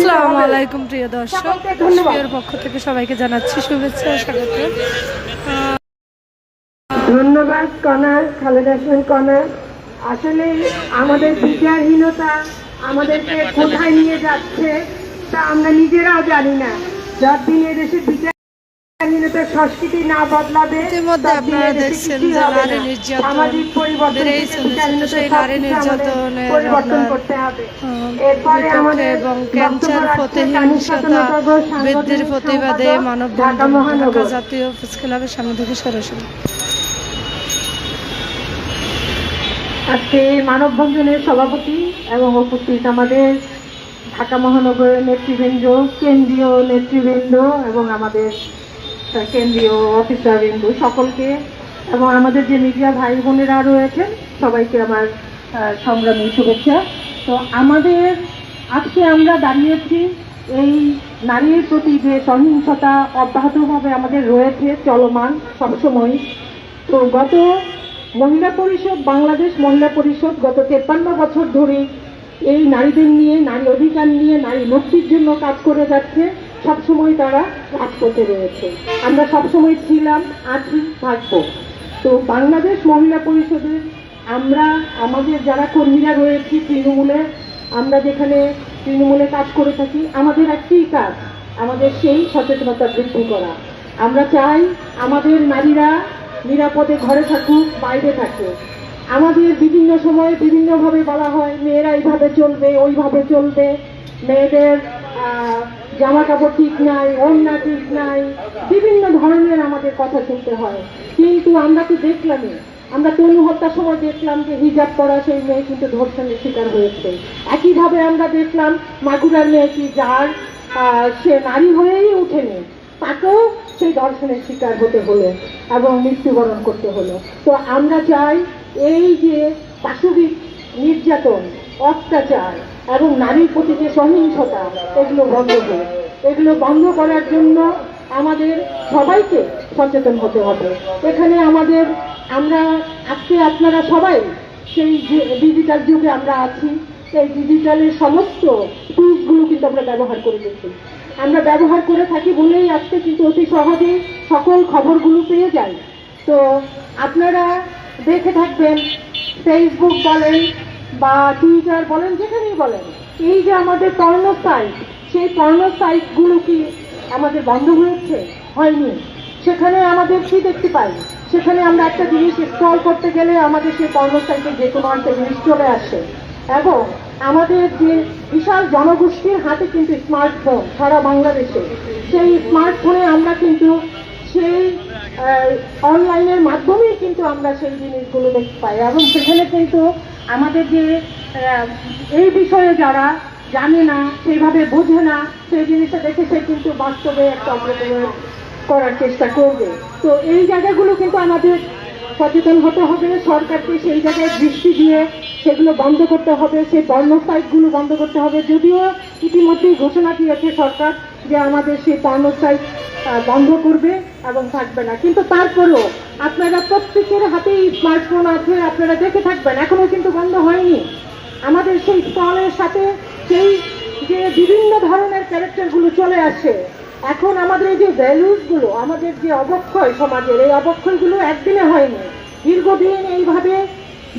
আসসালামু আলাইকুম প্রিয় দর্শক। প্রিয়র পক্ষ থেকে সবাইকে জানাচ্ছি শুভেচ্ছা স্বাগত। ধন্যবাদ কনার খালেদা হোসেন কনার আসলে আমাদের বিচারহীনতা আমাদেরকে কোথায় নিয়ে যাচ্ছে তা আমরা নিজেরাও জানি না। যতদিন এদেশে বিচারহীনতার সংস্কৃতি না বদলাবে ইতিমধ্যে আপনারা দেখছেন যে নারী নির্যাতন বেড়েই চলেছে। সেই নারী নির্যাতনের পরিবর্তন আপনার, করতে হবে। আহ, এরপরে বিপক্ষে এবং ক্যান্সার রাখছে প্রতিহিংসতা বৃদ্ধির প্রতিবাদে ঢাকা জাতীয় প্রেস ক্লাবের সামনে থেকে সরাসরি। আজকে মানববন্ধনের সভাপতি এবং উপস্থিত আমাদের ঢাকা মহানগরের নেতৃবৃন্দ কেন্দ্রীয় নেতৃবৃন্দ এবং আমাদের কেন্দ্রীয় অফিসারবৃন্দ সকলকে এবং আমাদের যে মিডিয়া ভাই বোনেরা রয়েছেন, সবাইকে আমার সংগ্রামী শুভেচ্ছা। তো আমাদের, আজকে আমরা দাঁড়িয়েছি এই নারীর প্রতি যে সহিংসতা অব্যাহতভাবে আমাদের রয়েছে, চলমান সবসময়। তো গত মহিলা পরিষদ, বাংলাদেশ মহিলা পরিষদ গত তেপ্পান্ন বছর ধরে এই নারীদের নিয়ে, নারী অধিকার নিয়ে, নারী মুক্তির জন্য কাজ করে যাচ্ছে। সবসময় তারা কাজ করতে রয়েছে। আমরা সবসময় ছিলাম, আছি, থাকব। তো বাংলাদেশ মহিলা পরিষদে আমরা, আমাদের যারা কর্মীরা রয়েছি তৃণমূলে, আমরা যেখানে তৃণমূলে কাজ করে থাকি, আমাদের একটি কাজ, আমাদের সেই সচেতনতা বৃদ্ধি করা। আমরা চাই আমাদের নারীরা নিরাপদে ঘরে থাকুক, বাইরে থাকুক। আমাদের বিভিন্ন সময়ে বিভিন্নভাবে বলা হয়, মেয়েরা এইভাবে চলবে, ওইভাবে চলবে। মেয়েদের জামা কাপড় ঠিক নাই, ওড়না ঠিক নাই, বিভিন্ন ধরনের আমাদের কথা শুনতে হয়। কিন্তু আমরা তো দেখলামই, আমরা তনু হত্যার সময় দেখলাম যে হিজাব পরা সেই মেয়ে কিন্তু ধর্ষণের শিকার হয়েছে। একইভাবে আমরা দেখলাম মাগুরার মেয়েটি যার সে নারী হয়েই উঠেনি, তাকেও সেই দর্শনের শিকার হতে হলো এবং মৃত্যুবরণ করতে হলো। তো আমরা চাই এই যে পাশবিক নির্যাতন, অত্যাচার এবং নারীর প্রতি যে সহিংসতা, এগুলো বন্ধ হোক এগুলো বন্ধ করার জন্য আমাদের সবাইকে সচেতন হতে হবে। এখানে আমাদের, আমরা, আজকে আপনারা সবাই সেই ডিজিটাল যুগে আমরা আছি, সেই ডিজিটালের সমস্ত টুলসগুলো কিন্তু আমরা ব্যবহার করে দেখি আমরা ব্যবহার করে থাকি বলেই আজকে কিন্তু অতি সহজে সকল খবরগুলো পেয়ে যাই। তো আপনারা দেখে থাকবেন ফেসবুক বলেন বা টুইটার বলেন, যেখানেই বলেন, এই যে আমাদের পর্ণ সাইট সেই পর্ণ সাইটগুলো কি আমাদের বন্ধ হয়েছে? হয়নি। সেখানে আমাদের কি দেখতে পাই? সেখানে আমরা একটা জিনিস স্ক্রল করতে গেলে আমাদের সেই পর্ণ সাইটে যে কোনো একটা জিনিস চলে আসে। এবং আমাদের যে বিশাল জনগোষ্ঠীর হাতে কিন্তু স্মার্টফোন সারা বাংলাদেশে, সেই স্মার্টফোনে আমরা কিন্তু সেই অনলাইনের মাধ্যমেই কিন্তু আমরা সেই জিনিসগুলো দেখতে পাই। এবং সেখানে কিন্তু আমাদের যে এই বিষয়ে যারা জানে না, সেইভাবে বোঝে না, সেই জিনিসটা দেখে সে কিন্তু বাস্তবে একটা অগ্রগতি করার চেষ্টা করবে। তো এই জায়গাগুলো কিন্তু আমাদের সচেতন হতে হবে, সরকারকে সেই জায়গায় দৃষ্টি দিয়ে সেগুলো বন্ধ করতে হবে, সেই পর্ণ সাইটগুলো বন্ধ করতে হবে। যদিও ইতিমধ্যেই ঘোষণা দিয়েছে সরকার যে আমাদের সেই পর্ণ সাইট বন্ধ করবে। এবং থাকবে না। কিন্তু তারপরেও আপনারা প্রত্যেকের হাতেই স্মার্টফোন আছে, আপনারা দেখে থাকবেন। এখনও কিন্তু বন্ধ হয়নি। আমাদের সেই স্টলের সাথে সেই যে বিভিন্ন ধরনের ক্যারেক্টারগুলো চলে আসে, এখন আমাদের এই যে ভ্যালুসগুলো আমাদের যে অবক্ষয় সমাজের, এই অবক্ষয়গুলো একদিনে হয়নি। দীর্ঘদিন এইভাবে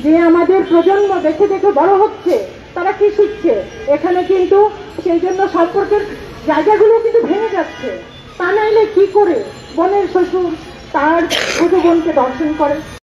যে আমাদের প্রজন্ম দেখে দেখে বড় হচ্ছে, তারা কি শিখছে? এখানে কিন্তু সেই জন্য সম্পর্কের জায়গাগুলো কিন্তু ভেঙে যাচ্ছে। তা নাইলে কি করে? বোনের শ্বশুর তার ছোট বোনকে দর্শন করে।